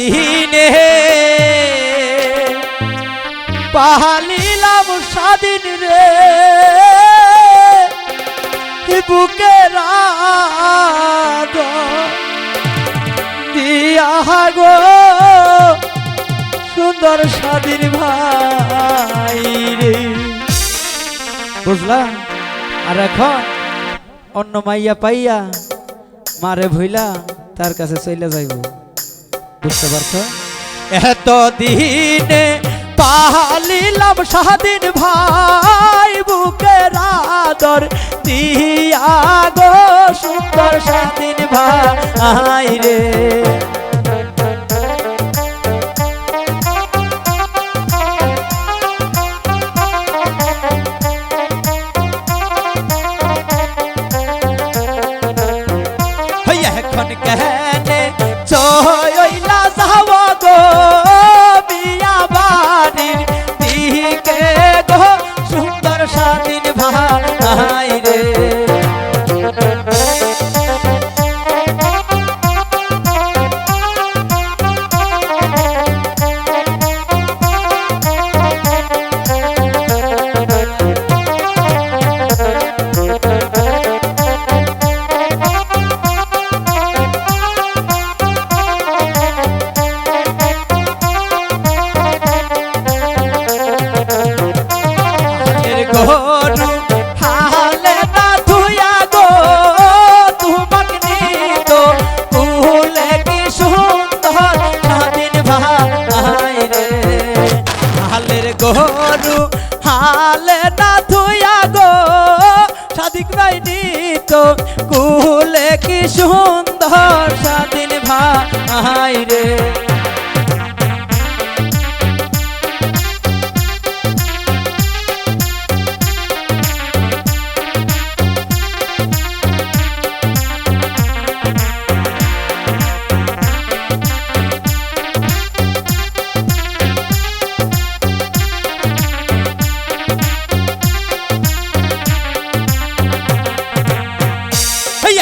দিনে পাহালিলাম স্বাধীন রে। বুকের দিয়া গো। সুন্দর স্বাধীন ভাই রে। বুঝলা আর এখন অন্য মাইয়া পাইয়া মারে ভইলা, তার কাছে চলে যাইব। বুঝতে পারছ? এত দিনে পালিলাম স্বাধীন ভাই বুকের আদর দিয়া গো সুন্দর স্বাধীন ভাই রে। এখন কেনে গরু হালে না ধুয়া গো, তুমাক কি সুন্দর স্বাধীন ভাই রে। হালের গরু, হালে না ধুয়া গো স্বাধীন ভাই নিত। কুলে কি সুন্দর স্বাধীন ভাই রে।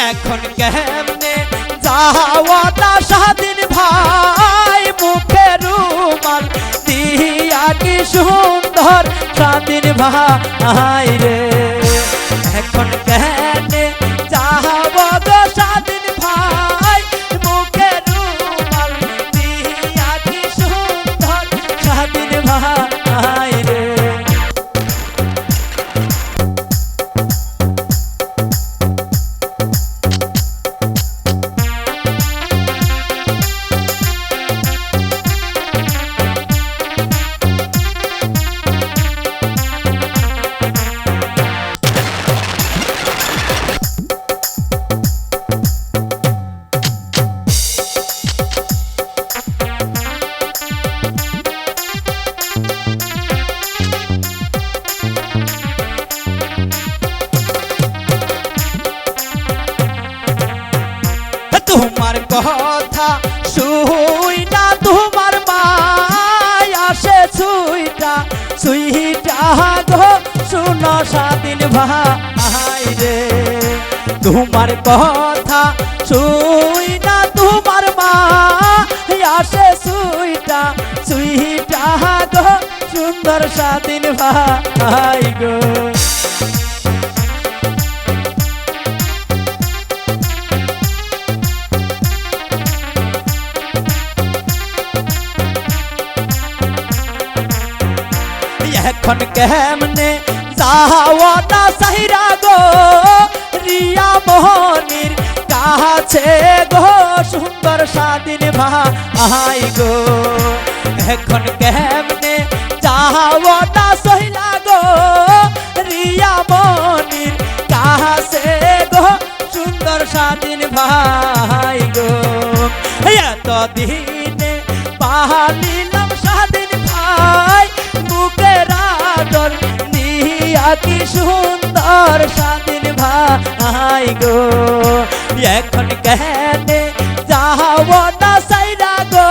এখন কেমনে? যাওয়া স্বাধীন ভাই, মুখে রুমাল দিয়া কি সুন্দর স্বাধীন ভাই রে। এখন কেমনে? মুখে রুমাল দিয়া কি সুন্দর স্বাধীন ভাই না তোমার মায়া সে ছুইটা সুইটা গো, শুনো স্বাধীন ভাই রে। তোমার কথা না তোমার মায়া সে সুইটা সুইটা গো, সুন্দর স্বাধীন ভাই গো। এখন কেমনে যাওয়া না সাহিরা গো রিয়া মোহনির কাছে গো সুন্দর স্বাধীন ভাই গো এখন কেমনে যাওয়া না সহিলা গো রিয়া মোহনির কাছে গো সুন্দর স্বাধীন ভাই গো এত দিনে পাহালিলাম স্বাধীন ভাই বুকের আদর নিয়া কি সুন্দর স্বাধীন ভাই গো। এখন কেনে যাও না সাইরা গো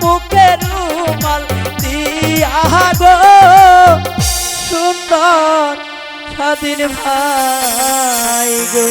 বুকের রুমাল দিয়া গো। সুন্দর স্বাধীন ভাই গো।